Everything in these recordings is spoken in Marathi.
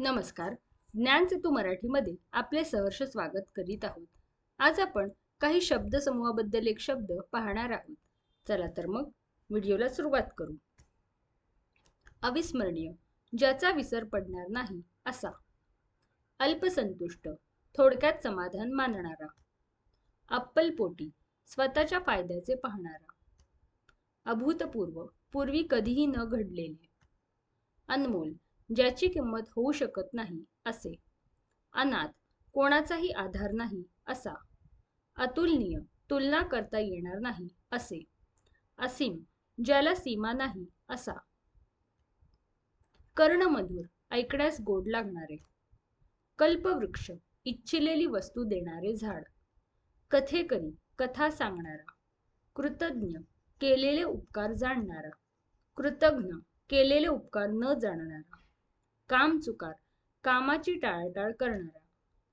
नमस्कार. ज्ञान सेतू मराठीमध्ये आपले सहर्ष स्वागत करीत आहोत. आज आपण काही शब्दसमूहाबद्दल एक शब्द पाहणार आहोत. चला तर मग व्हिडिओला सुरुवात करू. अविस्मरणीय ज्याचा विसर पडणार नाही असा. अल्पसंतुष्ट थोडक्यात समाधान मानणारा. अप्पलपोटी स्वतःच्या फायद्याचे पाहणारा. अभूतपूर्व पूर्वी कधीही न घडलेले. अनमोल ज्याची किंमत होऊ शकत नाही असे. अनाथ कोणाचाही आधार नाही असा. अतुलनीय तुलना करता येणार नाही असे. असीम ज्याला सीमा नाही असा. कर्णमधुर ऐकण्यास गोड लागणारे. कल्पवृक्ष इच्छिलेली वस्तू देणारे झाड. कथेकरी कथा सांगणारा. कृतज्ञ केलेले उपकार जाणणारा. कृतज्ञ केलेले उपकार न जाणणारा. काम चुकार कामाची टाळाटाळ करणारा.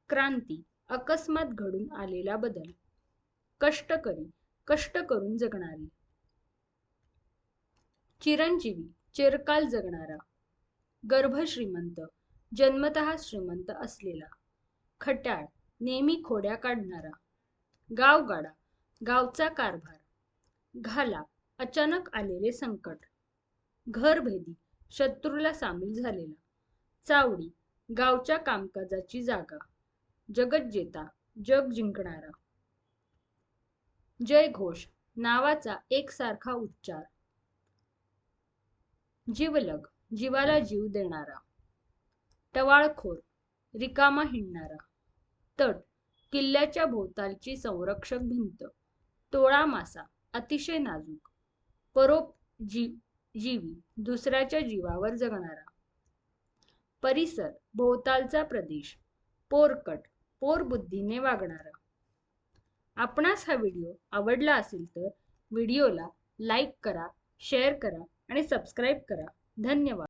क्रांती अकस्मात घडून आलेला बदल. कष्टकरी कष्ट करून जगणारी. चिरंजीवी चिरकाल जगणारा. गर्भश्रीमंत जन्मतः श्रीमंत असलेला. खट्याळ नेहमी खोड्या काढणारा. गावगाडा गावचा कारभार. घाला अचानक आलेले संकट. घरभेदी शत्रूला सामील झालेला. चावडी गावच्या कामकाजाची जागा. जगज्जेता जग जिंकणारा. जय घोष नावाचा एकसारखा उच्चार. जीवलग जीवाला जीव देणारा. टवाळखोर रिकामा हिंडणारा. तट किल्ल्याच्या भोवतालची संरक्षक भिंत. टोळा मासा अतिशय नाजूक. परोप जी जीवी दुसऱ्याच्या जीवावर जगणारा. परिसर भोवतालचा प्रदेश पोरकट पोरबुद्धीने वागणारा. आपणास हा व्हिडिओ आवडला असेल तर व्हिडिओला लाईक करा शेअर करा आणि सबस्क्राईब करा. धन्यवाद.